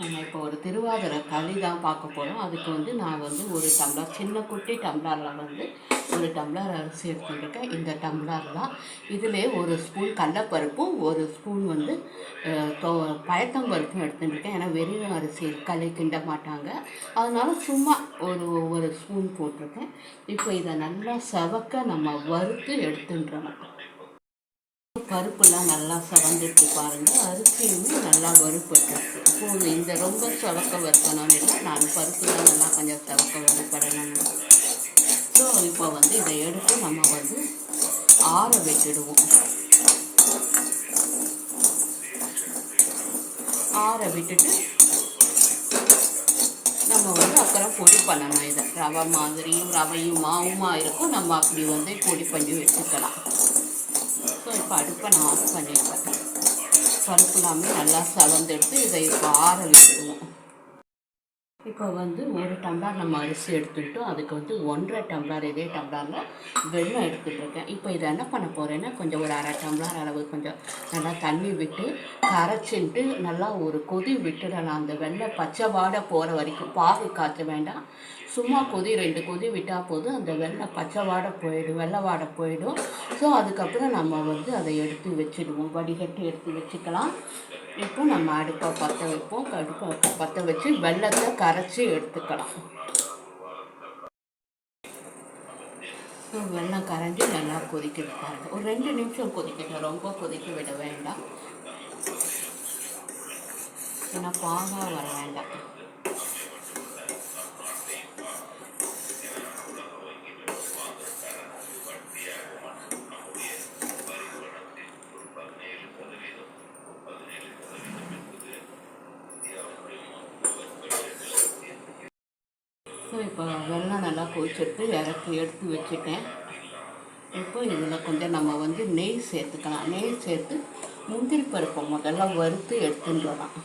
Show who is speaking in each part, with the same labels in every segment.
Speaker 1: நம்ம இப்போ ஒரு திருவாதிரை களி தான் பார்க்க போகிறோம் அதுக்கு வந்து நான் வந்து ஒரு டம்ளர் சின்ன குட்டி டம்ளரில் வந்து ஒரு டம்ளர் அரிசி எடுத்துருக்கேன். இந்த டம்ளர் தான். இதிலே ஒரு ஸ்பூன் கடலப்பருப்பும் ஒரு ஸ்பூன் வந்து தோ பயத்தம்பருப்பும் எடுத்துட்டுருக்கேன் ஏன்னா வெறும் அரிசி களி கிண்ட மாட்டாங்க. அதனால் சும்மா ஒரு ஒரு ஸ்பூன் போட்டிருக்கேன். இப்போ இதை நல்லா செவக்க நம்ம வறுத்து எடுத்துன்றோம் பருப்புலாம் நல்லா சவந்துட்டு பாருங்கள் அரிசியுமே நல்லா வறுப்பட்டுருக்கு இப்போ இந்த ரொம்ப செவக்க வறுக்கணும்னு இல்லை நான் பருப்புலாம் நல்லா கொஞ்சம் செவக்க வறுப்படணும் ஸோ இப்போ வந்து இதை எடுத்து நம்ம வந்து ஆற விட்டுடுவோம். ஆற விட்டுட்டு நம்ம வந்து அப்புறம் பொடி பண்ணணும் இதை. ரவை மாதிரியும் ரவையும் மாவுமாக இருக்கும். நம்ம அப்படி வந்து பொடி பண்ணி வச்சுக்கலாம். இப்போ அடுப்பை நான் ஆஃப் பண்ணிடுவேன் பருப்பு எல்லாமே நல்லா செவந்தெடுத்து இதை இப்போ ஆற விட்டுடுவோம் இப்போ வந்து ஒரு டம்ளர் நம்ம அரிசி எடுத்துக்கிட்டோம் அதுக்கு வந்து ஒன்றரை டம்ளர் இதே டம்ளரில் வெள்ளம் எடுத்துகிட்டு இருக்கேன் இப்போ இதை என்ன பண்ண போகிறேன்னா கொஞ்சம் ஒரு அரை டம்ளர் அளவு கொஞ்சம் நல்லா தண்ணி விட்டு கரைச்சின்ட்டு நல்லா ஒரு கொதி விட்டுடலாம். அந்த வெள்ளை பச்சை வாடை போகிற வரைக்கும் பாகு காய்ச்ச வேண்டாம். சும்மா கொதி ரெண்டு கொதி விட்டால் போதும். அந்த வெள்ளை பச்சை வாடை போயிடும் வெள்ளை வாடை போயிடும். ஸோ அதுக்கப்புறம் நம்ம வந்து அதை எடுத்து வச்சிடுவோம். வடிகட்டி எடுத்து வச்சுக்கலாம். இப்போ நம்ம அடுப்பை பற்ற வைப்போம். அடுப்பை பற்ற வச்சு வெள்ளத்தை கரைச்சி எடுத்துக்கலாம். வெள்ளம் கரைஞ்சி நல்லா கொதிக்க பாருங்க. ஒரு ரெண்டு நிமிஷம் கொதிக்கணும் ரொம்ப கொதிக்க விட வேண்டாம். ஏன்னா பாகா வர வேண்டாம் ஸோ எண்ணெய் நல்லா கொதிச்சிட்டு இறக்கி எடுத்து வச்சுட்டேன். இப்போ இதில் கொஞ்சம் நம்ம வந்து நெய் சேர்த்துக்கலாம். நெய் சேர்த்து முந்திரி பருப்பை முதல்ல வறுத்து எடுத்துட்டு வரலாம்.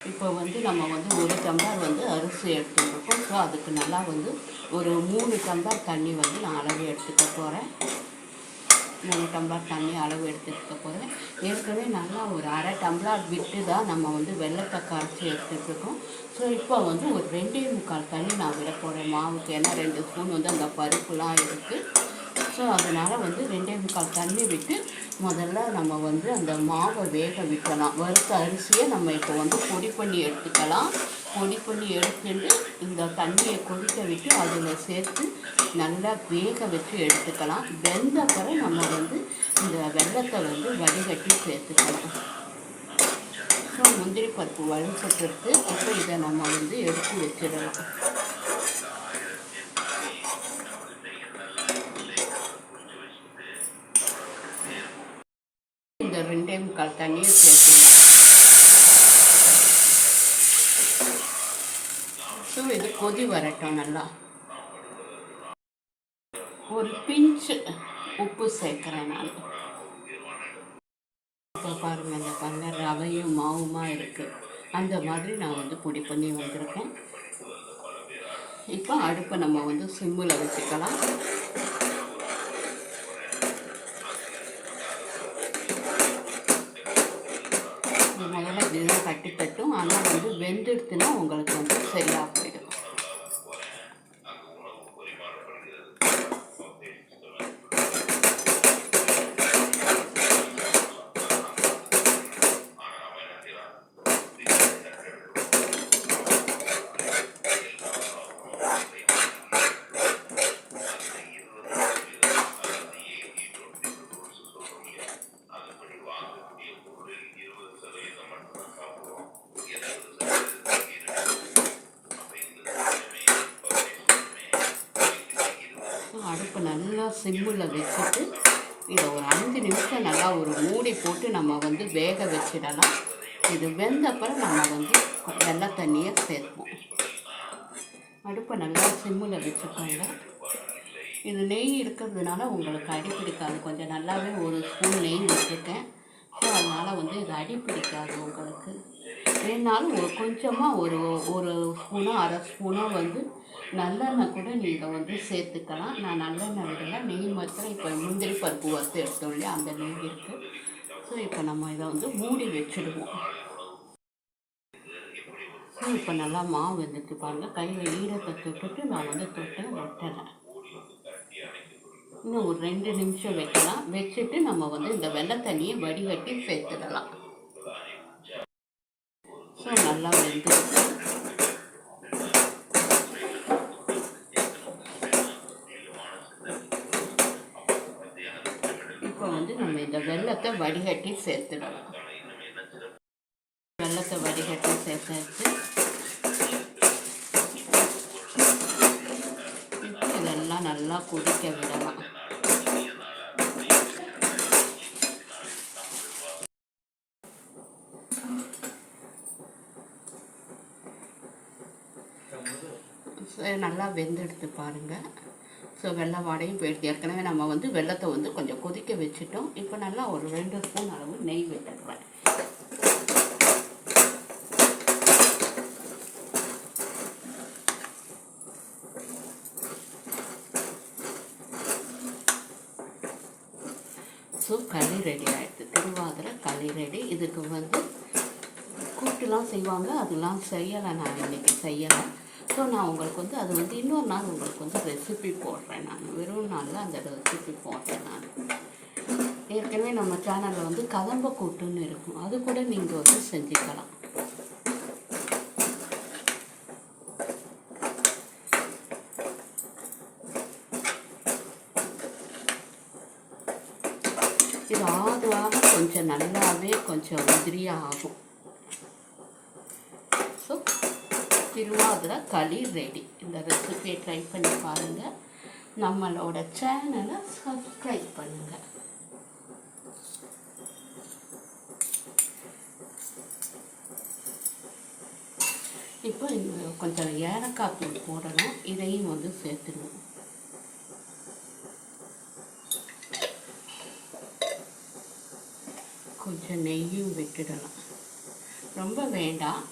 Speaker 1: இப்போ வந்து நம்ம வந்து ஒரு டம்பார் வந்து அரிசி எடுத்துருக்கோம் ஸோ அதுக்கு நல்லா வந்து ஒரு மூணு டம்பார் தண்ணி வந்து நான் அளவு எடுத்துக்க போகிறேன் மூணு டம்ளர் தண்ணி அளவு எடுத்துக்க போகிறேன் ஏற்கனவே நல்லா ஒரு அரை டம்ளர் விட்டு தான் நம்ம வந்து வெள்ளத்தை கரைச்சி எடுத்துகிட்ருக்கோம் ஸோ இப்போ வந்து ஒரு ரெண்டே முக்கால் தண்ணி நான் விட போகிறேன் மாவுக்கு ஏன்னா ரெண்டு ஸ்பூன் வந்து அந்த பருப்புலாம் இருக்குது ஸோ அதனால் வந்து ரெண்டே முக்கால் தண்ணி விட்டு முதல்ல நம்ம வந்து அந்த மாவை வேக விட்டலாம் வறுத்த அரிசியை நம்ம இப்போ வந்து பொடி பண்ணி எடுத்துக்கலாம். பொடி பண்ணி எடுத்துட்டு இந்த தண்ணியை கொதிக்க விட்டு அதில் சேர்த்து நல்லா வேக வச்சு எடுத்துக்கலாம். வெந்த பிறகு நம்ம வந்து இந்த வெள்ளத்தை வந்து வடிகட்டி சேர்த்துக்கலாம். ஸோ முந்திரி பருப்பு வழிபட்டுருக்கு இப்போ இதை நம்ம வந்து எடுத்து வச்சிடலாம். ஒரு ரெண்டே முக்கால் தண்ணியை சேர்க்கணும் ஸோ இது கொதி வரட்டும் நல்லா. ஒரு பிஞ்சு உப்பு சேர்க்குறேன் நான். இப்போ பாருங்கள் இந்த பாருங்க ரவையும் மாவுமா இருக்குது அந்த மாதிரி நான் வந்து பொடி பண்ணி வந்திருக்கேன். இப்போ அடுப்பை நம்ம வந்து சிம்மில் வச்சுக்கலாம் இது முதல்ல இதுதான் கட்டி தட்டும் ஆனால் எடுத்துனா உங்களுக்கு வந்து சரியாகும் போயிடும் அடுப்பு நல்லா சிம்மில் வச்சுட்டு இதை ஒரு அஞ்சு நிமிஷம் நல்லா ஒரு மூடி போட்டு நம்ம வந்து வேக வச்சிடலாம். இது வெந்தப்பறம் நம்ம வந்து வெள்ளை தண்ணியை சேர்ப்போம். அடுப்பை நல்லா சிம்மில் வச்சுக்கோங்க. இது நெய் இருக்கிறதுனால உங்களுக்கு அடி பிடிக்காது. கொஞ்சம் நல்லாவே ஒரு ஸ்பூன் நெய் வச்சுருக்கேன். ஸோ அதனால் வந்து இது அடி பிடிக்காது உங்களுக்கு. வேணாலும் ஒரு கொஞ்சமாக ஒரு ஒரு ஸ்பூனோ அரை ஸ்பூனோ வந்து நல்லெண்ணெய் கூட நீங்கள் வந்து சேர்த்துக்கலாம். நான் நல்லெண்ணெய் விடல. நெய் மாத்திரம் இப்போ முந்திரி பருப்பு வறுத்து எடுத்தோம் இல்லையா? அந்த நெய் இருக்குது ஸோ இப்போ நம்ம இதை வந்து மூடி வச்சுடுவோம். ஸோ இப்போ நல்லா மாவு வந்துட்டு பாருங்கள் கையில் ஈரத்தை தொட்டுட்டு நான் வந்து தொட்டேன் ஒட்டலை. இன்னும் ஒரு ரெண்டு நிமிஷம் வைக்கலாம். வச்சுட்டு நம்ம வந்து இந்த வெள்ளை தண்ணியை வடிகட்டி சேர்த்துடலாம். நல்லா வந்து இப்போ வந்து நம்ம இந்த வெள்ளத்தை வடிகட்டி சேர்த்துடலாம். வெள்ளத்தை வடிகட்டி சேர்த்து இப்போ இதெல்லாம் நல்லா கொதிக்க விடலாம் ஸோ நல்லா வெந்தெடுத்து பாருங்கள் ஸோ வெள்ளை வாடையும் போயிடுது. ஏற்கனவே நம்ம வந்து வெள்ளத்தை வந்து கொஞ்சம் கொதிக்க வச்சுட்டோம். இப்போ நல்லா ஒரு ரெண்டு ஸ்பூன் அளவு நெய் விட்டுடுறேன். ஸோ களி ரெடி ஆகிடுது திருவாதிரை களி ரெடி இதுக்கு வந்து கூட்டுலாம் செய்வாங்க. அதெல்லாம் செய்யலை. நான் இன்னைக்கு செய்யலை. ஸோ நான் உங்களுக்கு வந்து அது வந்து இன்னொரு நாள் உங்களுக்கு வந்து ரெசிபி போடுறேன் நான். வெறும் நாளில் அந்த ரெசிபி போடுறேன் நான். ஏற்கனவே நம்ம சேனலில் வந்து கதம்ப கூட்டுன்னு இருக்கும். அது கூட நீங்கள் வந்து செஞ்சுக்கலாம். இது ஆதுவாக கொஞ்சம் நல்லாவே கொஞ்சம் உதிரியாக ஆகும் ஸோ திருவாதிரை களி ரெடி இந்த ரெசிபியை ட்ரை பண்ணி பாருங்கள் நம்மளோட சேனலை சப்ஸ்கிரைப் பண்ணுங்கள் இப்போ கொஞ்சம் ஏலக்காய் தூள் போடணும். இதையும் வந்து சேர்த்துடுவோம் கொஞ்சம் நெய்யும் விட்டுடலாம் ரொம்ப வேண்டாம்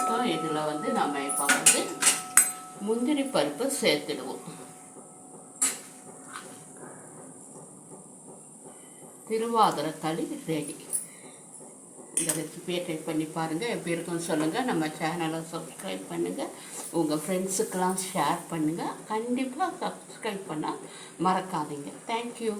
Speaker 1: ஸோ இதில் வந்து நம்ம இப்போ வந்து முந்திரி பருப்பு சேர்த்துடுவோம். திருவாதிரை களி ரெடி இந்த ரெசிபியை ட்ரை பண்ணி பாருங்கள் எப்படி இருக்குன்னு சொல்லுங்கள் நம்ம சேனலை சப்ஸ்கிரைப் பண்ணுங்கள் உங்கள் ஃப்ரெண்ட்ஸுக்கெல்லாம் ஷேர் பண்ணுங்கள் கண்டிப்பாக சப்ஸ்கிரைப் பண்ணால் மறக்காதீங்க. தேங்க்யூ